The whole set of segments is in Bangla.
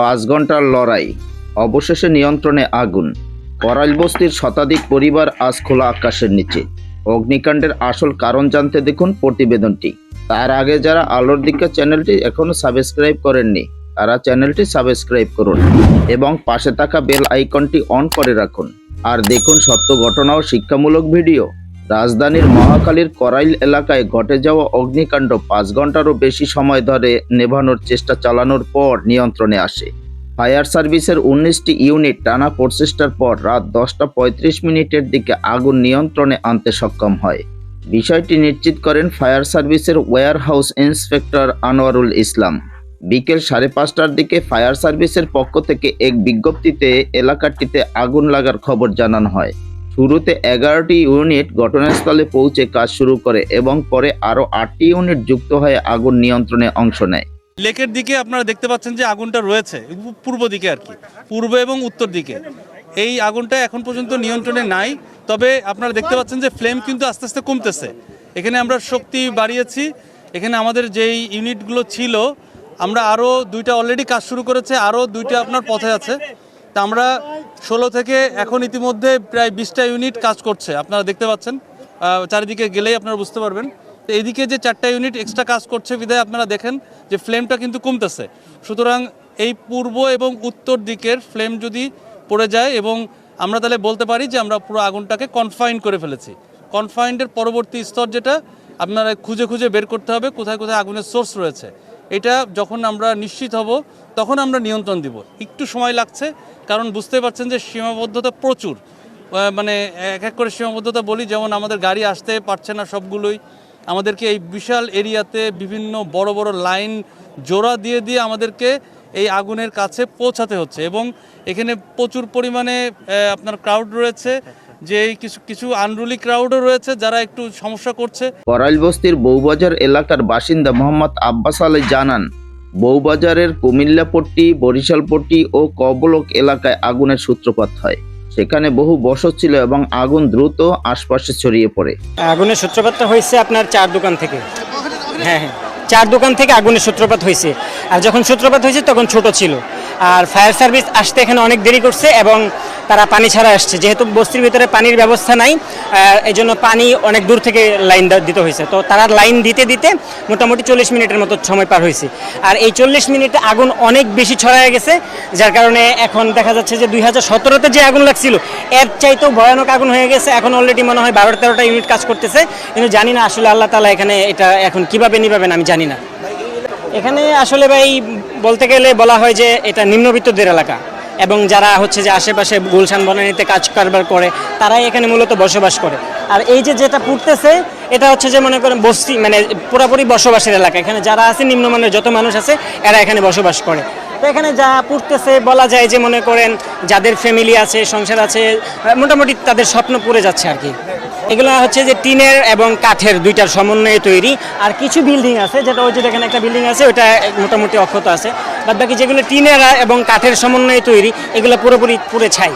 পাঁচ ঘণ্টার লড়াই, অবশেষে নিয়ন্ত্রণে আগুন। করাইল বস্তির শতাধিক পরিবার আজ খোলা আকাশের নিচে। অগ্নিকাণ্ডের আসল কারণ জানতে দেখুন প্রতিবেদনটি। তার আগে যারা আলোর দিকে চ্যানেলটি এখনও সাবস্ক্রাইব করেননি, তারা চ্যানেলটি সাবস্ক্রাইব করুন এবং পাশে থাকা বেল আইকনটি অন করে রাখুন। আর দেখুন সত্য ঘটনা ও শিক্ষামূলক ভিডিও। রাজধানীর মহাখালীর করাইল এলাকায় ঘটে যাওয়া অগ্নিকাণ্ড পাঁচ ঘন্টারও বেশি সময় ধরে নেভানোর চেষ্টা চালানোর পর নিয়ন্ত্রণে আসে। ফায়ার সার্ভিসের উনিশটি ইউনিট টানা প্রচেষ্টার পর রাত দশটা পঁয়ত্রিশ মিনিটের দিকে আগুন নিয়ন্ত্রণে আনতে সক্ষম হয়। বিষয়টি নিশ্চিত করেন ফায়ার সার্ভিসের warehouse inspector Anwarul Islam. বিকেল সাড়ে পাঁচটার দিকে ফায়ার সার্ভিসের পক্ষ থেকে এক বিজ্ঞপ্তিতে এলাকাটিতে আগুন লাগার খবর জানানো হয়। শুরুতে এগারোটি ইউনিট ঘটনাস্থলে পৌঁছে কাজ শুরু করে এবং পরে আরও আটটি ইউনিট যুক্ত হয়ে আগুন নিয়ন্ত্রণে অংশ নেয়। লেকের দিকে আপনারা দেখতে পাচ্ছেন যে আগুনটা রয়েছে, পূর্ব দিকে আর কি, পূর্ব এবং উত্তর দিকে। এই আগুনটা এখন পর্যন্ত নিয়ন্ত্রণে নাই, তবে আপনারা দেখতে পাচ্ছেন যে ফ্লেম কিন্তু আস্তে আস্তে কমতেছে। এখানে আমরা শক্তি বাড়িয়েছি, এখানে আমাদের যেই ইউনিটগুলো ছিল, আমরা আরও দুইটা অলরেডি কাজ শুরু করেছে, আরও দুইটা আপনার পথে আছে। তা আমরা ষোলো থেকে এখন ইতিমধ্যে প্রায় বিশটা ইউনিট কাজ করছে। আপনারা দেখতে পাচ্ছেন। চারিদিকে গেলেই আপনারা বুঝতে পারবেন। তো এদিকে যে চারটা ইউনিট এক্সট্রা কাজ করছে বিধায় আপনারা দেখেন যে ফ্লেমটা কিন্তু কমতেছে। সুতরাং এই পূর্ব এবং উত্তর দিকের ফ্লেম যদি পড়ে যায় এবং আমরা তাহলে বলতে পারি যে আমরা পুরো আগুনটাকে কনফাইন করে ফেলেছি। কনফাইন্ডের পরবর্তী স্তর যেটা, আপনারা খুঁজে খুঁজে বের করতে হবে কোথায় কোথায় আগুনের সোর্স রয়েছে। এটা যখন আমরা নিশ্চিত হব, তখন আমরা নিয়ন্ত্রণ দিব। একটু সময় লাগছে, কারণ বুঝতে পারছেন যে সীমাবদ্ধতা প্রচুর। মানে এক এক করে সীমাবদ্ধতা বলি, যেমন আমাদের গাড়ি আসতে পারছে না সবগুলোই। আমাদেরকে এই বিশাল এরিয়াতে বিভিন্ন বড় বড় লাইন জোড়া দিয়ে দিয়ে আমাদেরকে এই আগুনের কাছে পৌঁছাতে হচ্ছে। এবং এখানে প্রচুর পরিমাণে আপনার ক্রাউড রয়েছে। যে কিছু কিছু আনরুলি ক্রাউডও রয়েছে যারা একটু সমস্যা করছে। করাইল বস্তির বউবাজার এলাকার বাসিন্দা মোহাম্মদ আব্বাস আলী জানান বউবাজারের কুমিল্লাপট্টি বরিশালপট্টি ও কবলক এলাকায় আগুনের সূত্রপাত হয়। সেখানে বহু বসত ছিল এবং আগুন দ্রুত আশপাশে ছড়িয়ে পড়ে। আগুনের সূত্রপাতটা হয়েছে আপনার চার দোকান থেকে। হ্যাঁ হ্যাঁ। চার দোকান থেকে আগুনের সূত্রপাত হয়েছে। আর যখন সূত্রপাত হয়েছে তখন ছোট ছিল। আর ফায়ার সার্ভিস আসতে এখানে অনেক দেরি করছে এবং তারা পানি ছাড়া আসছে। যেহেতু বস্তির ভিতরে পানির ব্যবস্থা নাই এই জন্য পানি অনেক দূর থেকে লাইন দিতে হয়েছে। তো তারা লাইন দিতে দিতে মোটামুটি চল্লিশ মিনিটের মতো সময় পার হয়েছে। আর এই চল্লিশ মিনিটে আগুন অনেক বেশি ছড়ায় গেছে, যার কারণে এখন দেখা যাচ্ছে যে দুই হাজার সতেরোতে যে আগুন লাগছিল, এর চাইতেও ভয়ানক আগুন হয়ে গেছে। এখন অলরেডি মনে হয় বারোটা তেরোটা ইউনিট কাজ করতেছে। কিন্তু জানি না আসলে আল্লাহ তালা এখানে এটা এখন কীভাবে নিভাবেন আমি জানি না। এখানে আসলে ভাই বলতে গেলে বলা হয় যে এটা নিম্নবিত্তদের এলাকা। এবং যারা হচ্ছে যে আশেপাশে গুলশান বনানীতে কাজ কারবার করে, তারাই এখানে মূলত বসবাস করে। আর এই যে যেটা পুড়তেছে, এটা হচ্ছে যে মনে করেন বস্তি মানে পুরাপুরি বসবাসের এলাকা। এখানে যারা আছে, নিম্নমানের যত মানুষ আছে, এরা এখানে বসবাস করে। তো এখানে যা পুড়তেছে, বলা যায় যে মনে করেন যাদের ফ্যামিলি আছে, সংসার আছে, মোটামুটি তাদের স্বপ্ন পুড়ে যাচ্ছে আর কি। এগুলো হচ্ছে যে টিনের এবং কাঠের দুইটার সমন্বয়ে তৈরি। আর কিছু বিল্ডিং আছে, যেটা ওই যে দেখেন একটা বিল্ডিং আছে ওটা মোটামুটি অক্ষত আছে। বাদ বাকি যেগুলো টিনের এবং কাঠের সমন্বয়ে তৈরি, এগুলো পুরোপুরি পুরে ছাই।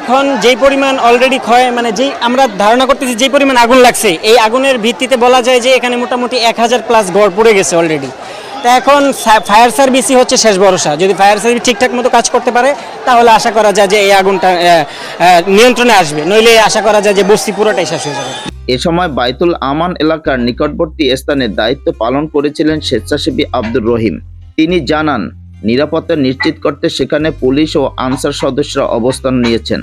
এখন যেই পরিমাণ অলরেডি ক্ষয় মানে যেই আমরা ধারণা করতেছি যেই পরিমাণ আগুন লাগছে, এই আগুনের ভিত্তিতে বলা যায় যে এখানে মোটামুটি এক হাজার প্লাস ঘর পড়ে গেছে অলরেডি তা এখন ফায়ার সার্ভিসই হচ্ছে শেষ ভরসা। যদি ফায়ার সার্ভিস ঠিকঠাক মতো কাজ করতে পারে, তাহলে আশা করা যায় যে এই আগুনটা নিয়ন্ত্রণে আসবে। নইলে আশা করা যায় যে বস্তি পুরোটাই শেষ হয়ে যাবে। এ সময় বাইতুল আমান এলাকার নিকটবর্তী স্থানে দায়িত্ব পালন করেছিলেন স্বেচ্ছাসেবী আব্দুর রহিম। তিনি জানান, নিরাপত্তা নিশ্চিত করতে সেখানে পুলিশ ও আনসার সদস্যরা অবস্থান নিয়েছেন।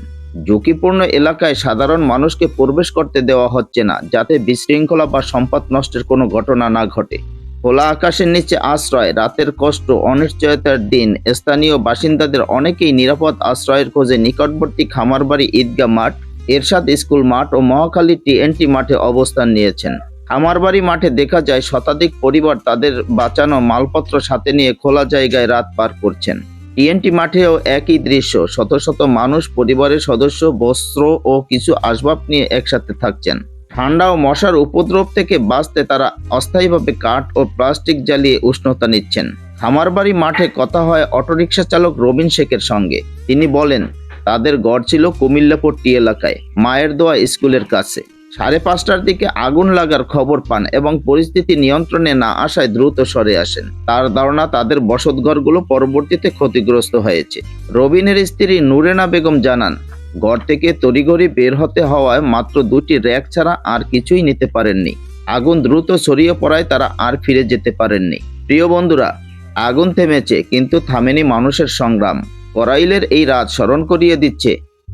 ঝুঁকিপূর্ণ এলাকায় সাধারণ মানুষকে প্রবেশ করতে দেওয়া হচ্ছে না, যাতে বিশৃঙ্খলা বা সম্পদ নষ্টের কোনো ঘটনা না ঘটে। খোলা আকাশের নিচে আশ্রয়, রাতের কষ্ট, অনিশ্চয়তার দিন। স্থানীয় বাসিন্দাদের অনেকেই নিরাপদ আশ্রয়ের খোঁজে নিকটবর্তী খামারবাড়ি ঈদগাহ মাঠ, এরশাদ স্কুল মাঠ ও মহাখালী টিএনটি মাঠে অবস্থান নিয়েছেন। খামারবাড়ি মাঠে দেখা যায় শতাধিক পরিবার তাদের বাঁচানো মালপত্র সাথে নিয়ে খোলা জায়গায় রাত পার করছেন। টিএনটি মাঠেও একই দৃশ্য, শত শত মানুষ, পরিবারের সদস্য, বস্ত্র ও কিছু আসবাব নিয়ে একসাথে থাকছেন। ঠান্ডা ও মশার উপদ্রব থেকে বাঁচতে তারা অস্থায়ীভাবে কাঠ ও প্লাস্টিক জ্বালিয়ে উষ্ণতা নিচ্ছেন। খামারবাড়ি মাঠে কথা হয় অটোরিকশা চালক রবিন শেখের সঙ্গে। তিনি বলেন, তাদের গড় ছিল কুমিল্লাপট্টি এলাকায়, মায়ের দোয়া স্কুলের কাছে। সাড়ে পাঁচটার দিকে আগুন লাগার খবর পান এবং পরিস্থিতি নিয়ন্ত্রণে না আসায় দ্রুত সরে আসেন। তার ধারণা, তাদের বসতঘরগুলো পরবর্তীতে ক্ষতিগ্রস্ত হয়েছে। রবিনের স্ত্রী নুরেনা বেগম জানান ঘর থেকে তড়িঘড়ি বের হতে হওয়ায় মাত্র দুটি র্যাক ছাড়া আর কিছুই নিতে পারেননি। আগুন দ্রুত ছড়িয়ে পড়ায় তারা আর ফিরে যেতে পারেননি। প্রিয় বন্ধুরা, আগুন থেমেছে, কিন্তু থামেনি মানুষের সংগ্রাম। করাইলের এই রাত স্মরণ করিয়ে দিচ্ছে,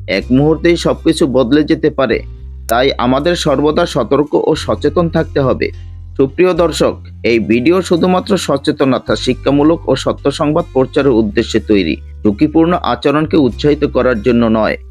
এক মুহূর্তেই সবকিছু বদলে যেতে পারে। তাই আমাদের সর্বদা সতর্ক ও সচেতন থাকতে হবে। সুপ্রিয় দর্শক, এই ভিডিও শুধুমাত্র সচেতনতা, শিক্ষামূলক ও সত্য সংবাদ প্রচারের উদ্দেশ্যে তৈরি। ঝুঁকিপূর্ণ আচরণকে উৎসাহিত করার জন্য নয়